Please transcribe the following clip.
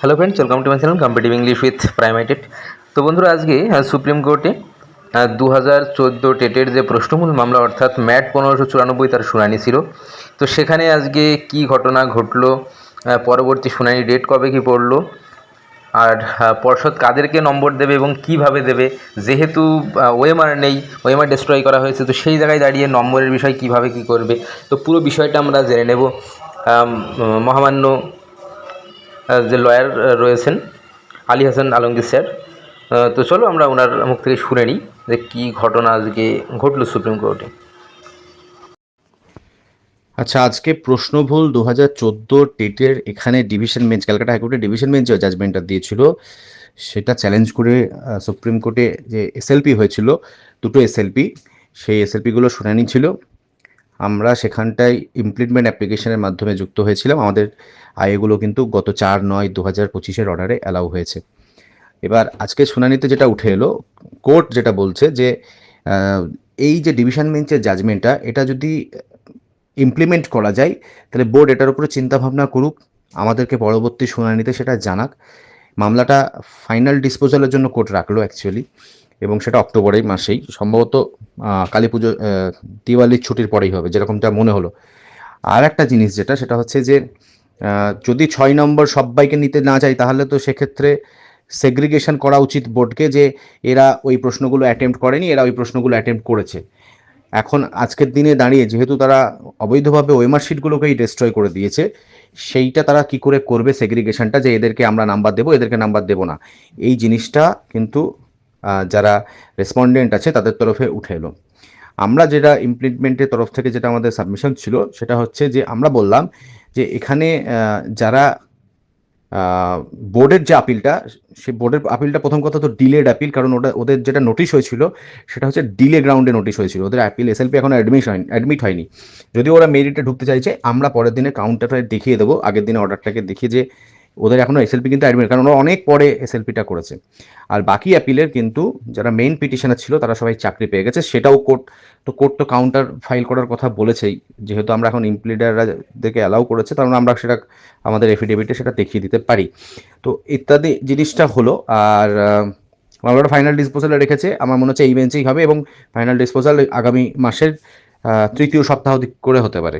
Hello friends welcome to my channel competitive English with প্রাইমাইটেড তো বন্ধুরা, আজকে সুপ্রিম কোর্টে দু হাজার চোদ্দ টেটের যে প্রশ্নমূল মামলা, অর্থাৎ ম্যাট পনেরোশো চুরানব্বই তার শুনানি ছিল। তো সেখানে আজকে কি ঘটনা ঘটলো পরবর্তী শুনানি ডেট কবে কি পড়ল, আর পর্ষদ কাদেরকে নম্বর দেবে এবং কীভাবে দেবে, যেহেতু ওয়েমার নেই ওয়েমার ডিস্ট্রয় করা হয়েছে, তো সেই জায়গায় দাঁড়িয়ে নম্বরের বিষয় কীভাবে কি করবে, তো পুরো বিষয়টা আমরা জেনে নেব। মহামান্য যে লয়ার রয়েছেন, আলী হাসান আলমগীর স্যার। তো চলো আমরা ওনার মুখ থেকে শুনে নিই যে কী ঘটনা আজকে ঘটলো সুপ্রিম কোর্টে। আচ্ছা আজকে প্রশ্নভুল দু হাজার চোদ্দ টেটের এখানে ডিভিশন বেঞ্চ, ক্যালকাটা হাইকোর্টে ডিভিশন বেঞ্চ জাজমেন্টটা দিয়েছিল। সেটা চ্যালেঞ্জ করে সুপ্রিম কোর্টে যে এসএলপি হয়েছিল, দুটো এসএলপি সেই এসএলপিগুলো শুনানি ছিল। আমরা সেখানটায় ইমপ্লিটমেন্ট অ্যাপ্লিকেশনের মাধ্যমে যুক্ত হয়েছিলাম। আমাদের আয়গুলো কিন্তু গত চার নয় দু হাজার পঁচিশের অর্ডারে অ্যালাউ হয়েছে। এবার আজকে শুনানিতে যেটা উঠে এলো কোর্ট যেটা বলছে যে এই যে ডিভিশন বেঞ্চের জাজমেন্টটা এটা যদি ইমপ্লিমেন্ট করা যায়, তাহলে বোর্ড এটার উপরে চিন্তা ভাবনা করুক, আমাদেরকে পরবর্তী শুনানিতে সেটা জানাক। মামলাটা ফাইনাল ডিসপোজালের জন্য কোর্ট রাখল অ্যাকচুয়ালি এবং সেটা অক্টোবরের মাসেই। সম্ভবত কালী পুজো দিওয়ালির ছুটির পরেই হবে, যেরকমটা মনে হলো। আর একটা জিনিস যেটা, সেটা হচ্ছে যে যদি ছয় নম্বর সবাইকে নিতে না চাই তাহলে তো সেক্ষেত্রে সেগ্রিগেশন করা উচিত বোর্ডকে যে, এরা ওই প্রশ্নগুলো অ্যাটেম্প্ট করেনি, এরা ওই প্রশ্নগুলো অ্যাটেম্প্ট করেছে। এখন আজকের দিনে দাঁড়িয়ে, যেহেতু তারা অবৈধভাবে ওয়েমার শিটগুলোকেই ডিস্ট্রয় করে দিয়েছে, সেইটা তারা কি করে করবে সেগ্রিগেশনটা যে এদেরকে আমরা নাম্বার দেবো, এদেরকে নাম্বার দেবো না। এই জিনিসটা কিন্তু যারা রেসপন্ডেন্ট আছে, তাদের তরফে উঠে এলো। আমরা যেটা ইমপ্লিমেন্টের তরফ থেকে যেটা আমাদের সাবমিশন ছিল, সেটা হচ্ছে যে আমরা বললাম যে এখানে যারা বোর্ডের যে আপিলটা সেই বোর্ডের আপিলটা প্রথম কথা তো ডিলেড আপিল কারণ ওটা, ওদের যেটা নোটিশ হয়েছিল, সেটা হচ্ছে ডিলে গ্রাউন্ডে নোটিশ হয়েছিল। ওদের অ্যাপিল এসএলপি এখন অ্যাডমিট হয়নি অ্যাডমিট হয়নি। যদি ওরা মেরিটে ঢুকতে চাইছে, আমরা পরের দিনে কাউন্টারটা দেখিয়ে দেবো, আগের দিনে অর্ডারটাকে দেখিয়ে যে ওদের এখনও এসএলপি কিন্তু অ্যাডমিট কারণ ওরা অনেক পরে এসএলপিটা করেছে। আর বাকি অ্যাপিলের কিন্তু যারা মেইন পিটিশনার ছিল, তারা সবাই চাকরি পেয়ে গেছে। সেটাও কোর্ট তো কোর্ট তো কাউন্টার ফাইল করার কথা বলেছেই। যেহেতু আমরা এখন ইমপ্লিডারদেরকে অ্যালাউ করেছে, তার মানে আমরা সেটা, আমাদের এফিডেভিটে সেটা দেখিয়ে দিতে পারি। তো ইত্যাদি জিনিসটা হলো, আর মামলাটা ফাইনাল ডিসপোজালে রেখেছে। আমার মনে হচ্ছে এই বেঞ্চেই হবে এবং ফাইনাল ডিসপোজাল আগামী মাসের তৃতীয় সপ্তাহ দিক করে হতে পারে।